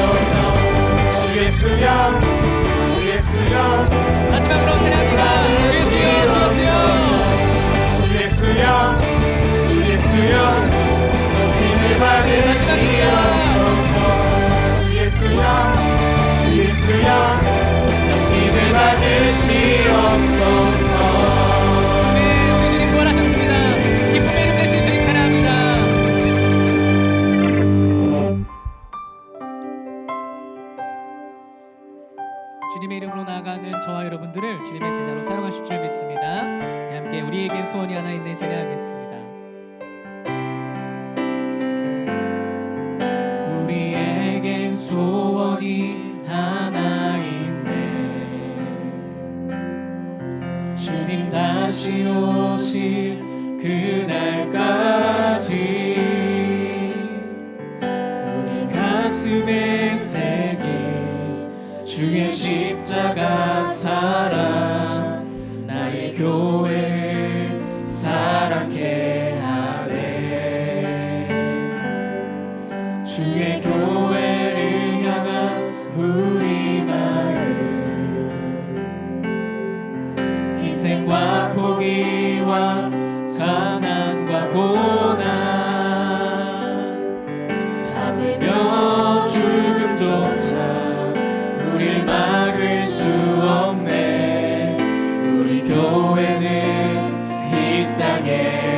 so 말씀의 세계 주의 십자가 살아 나의 교회를 사랑케 하네. 주의 교회를 향한 우리 마음. 희생과 포기 again.